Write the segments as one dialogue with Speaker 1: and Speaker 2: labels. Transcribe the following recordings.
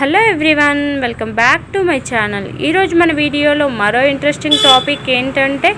Speaker 1: Hello everyone welcome back to my channel. ఈరోజు మన వీడియోలో మరో ఇంట్రెస్టింగ్ టాపిక్ ఏంటంటే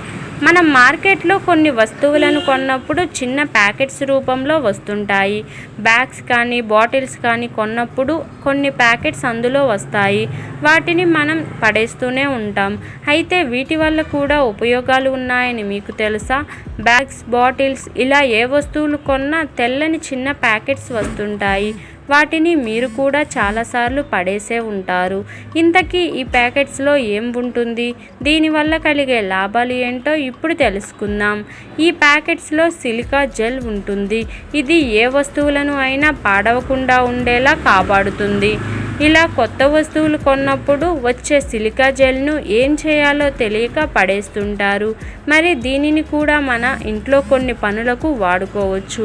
Speaker 1: మనం మార్కెట్లో కొన్ని వస్తువులను కొన్నప్పుడు చిన్న ప్యాకెట్స్ రూపంలో వస్తుంటాయి. బ్యాగ్స్ కానీ బాటిల్స్ కానీ కొన్నప్పుడు కొన్ని ప్యాకెట్స్ అందులో వస్తాయి. వాటిని మనం పడేస్తూనే ఉంటాం. అయితే వీటి వల్ల కూడా ఉపయోగాలు ఉన్నాయని మీకు తెలుసా? బ్యాగ్స్ బాటిల్స్ ఇలా ఏ వస్తువులు కొన్నా తెల్లని చిన్న ప్యాకెట్స్ వస్తుంటాయి. వాటిని మీరు కూడా చాలాసార్లు పడేసే ఉంటారు. ఇంతకీ ఈ ప్యాకెట్స్లో ఏం ఉంటుంది? దీనివల్ల కలిగే లాభాలు ఏంటో ఇప్పుడు తెలుసుకుందాం. ఈ ప్యాకెట్స్లో సిలికా జెల్ ఉంటుంది. ఇది ఏ వస్తువులను అయినా పాడవకుండా ఉండేలా కాపాడుతుంది. ఇలా కొత్త వస్తువులు కొన్నప్పుడు వచ్చే సిలికా జెల్ను ఏం చేయాలో తెలియక పడేస్తుంటారు. మరి దీనిని కూడా మన ఇంట్లో కొన్ని పనులకు వాడుకోవచ్చు.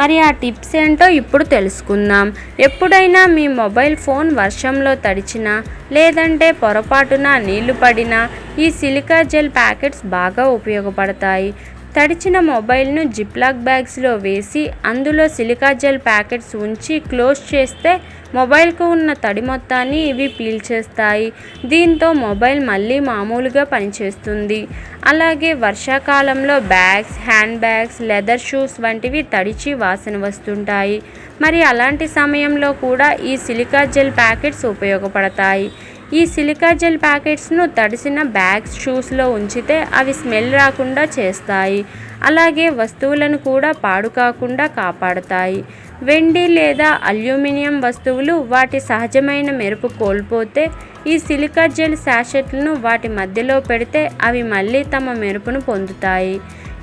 Speaker 1: మరి ఆ టిప్స్ ఏంటో ఇప్పుడు తెలుసుకుందాం. ఎప్పుడైనా మీ మొబైల్ ఫోన్ వర్షంలో తడిచినా లేదంటే పొరపాటున నీళ్ళు పడినా ఈ సిలికా జెల్ ప్యాకెట్స్ బాగా ఉపయోగపడతాయి. తడిచిన మొబైల్ను జిప్లాక్ బ్యాగ్స్లో వేసి అందులో సిలికా జెల్ ప్యాకెట్స్ ఉంచి క్లోజ్ చేస్తే మొబైల్కు ఉన్న తడి మొత్తాన్ని ఇవి పీల్చేస్తాయి. దీంతో మొబైల్ మళ్ళీ మామూలుగా పనిచేస్తుంది. అలాగే వర్షాకాలంలో bags hand bags leather shoes వంటివి తడిచి వాసన వస్తుంటాయి. మరి అలాంటి సమయంలో కూడా ఈ సిలికా జెల్ ప్యాకెట్స్ ఉపయోగపడతాయి. ఈ సిలికా జెల్ ప్యాకెట్స్ను తడిసిన బ్యాగ్స్ షూస్లో ఉంచితే అవి స్మెల్ రాకుండా చేస్తాయి. అలాగే వస్తువులను కూడా పాడు కాకుండా కాపాడతాయి. వెండి లేదా అల్యూమినియం వస్తువులు వాటి సహజమైన మెరుపు కోల్పోతే ఈ సిలికా జెల్ శాషెట్లను వాటి మధ్యలో పెడితే అవి మళ్ళీ తమ మెరుపును పొందుతాయి.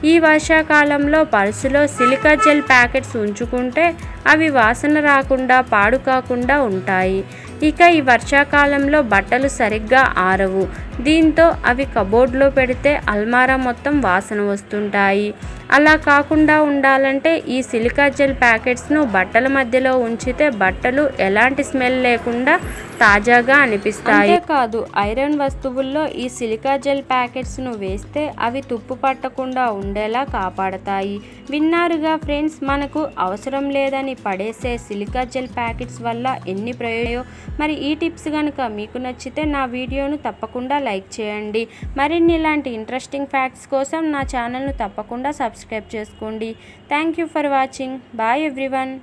Speaker 1: ఈ వర్షాకాలంలో పర్సులో సిలికా జెల్ ప్యాకెట్స్ ఉంచుకుంటే అవి వాసన రాకుండా పాడు కాకుండా ఉంటాయి. ఇక ఈ వర్షాకాలంలో బట్టలు సరిగ్గా ఆరవు. దీంతో అవి కబోర్డ్లో పెడితే అల్మారా మొత్తం వాసన వస్తుంటాయి. అలా కాకుండా ఉండాలంటే ఈ సిలికా జెల్ ప్యాకెట్స్ను బట్టల మధ్యలో ఉంచితే బట్టలు ఎలాంటి స్మెల్ లేకుండా తాజాగా అనిపిస్తాయి. కాదు ఐరన్ వస్తువుల్లో ఈ సిలికా జెల్ ప్యాకెట్స్ను వేస్తే అవి తుప్పు పట్టకుండా ఉండేలా కాపాడతాయి. విన్నారుగా ఫ్రెండ్స్ మనకు అవసరం లేదని పడేసే సిలికా జెల్ ప్యాకెట్స్ వల్ల ఎన్ని ప్రయోజనం మరి ఈ టిప్స్ కనుక మీకు నచ్చితే నా వీడియోను తప్పకుండా లైక్ చేయండి. మరిన్ని ఇలాంటి ఇంట్రెస్టింగ్ ఫ్యాక్ట్స్ కోసం నా ఛానల్ను తప్పకుండా సబ్స్క్రైబ్ చేసుకోండి. Thank you for watching bye everyone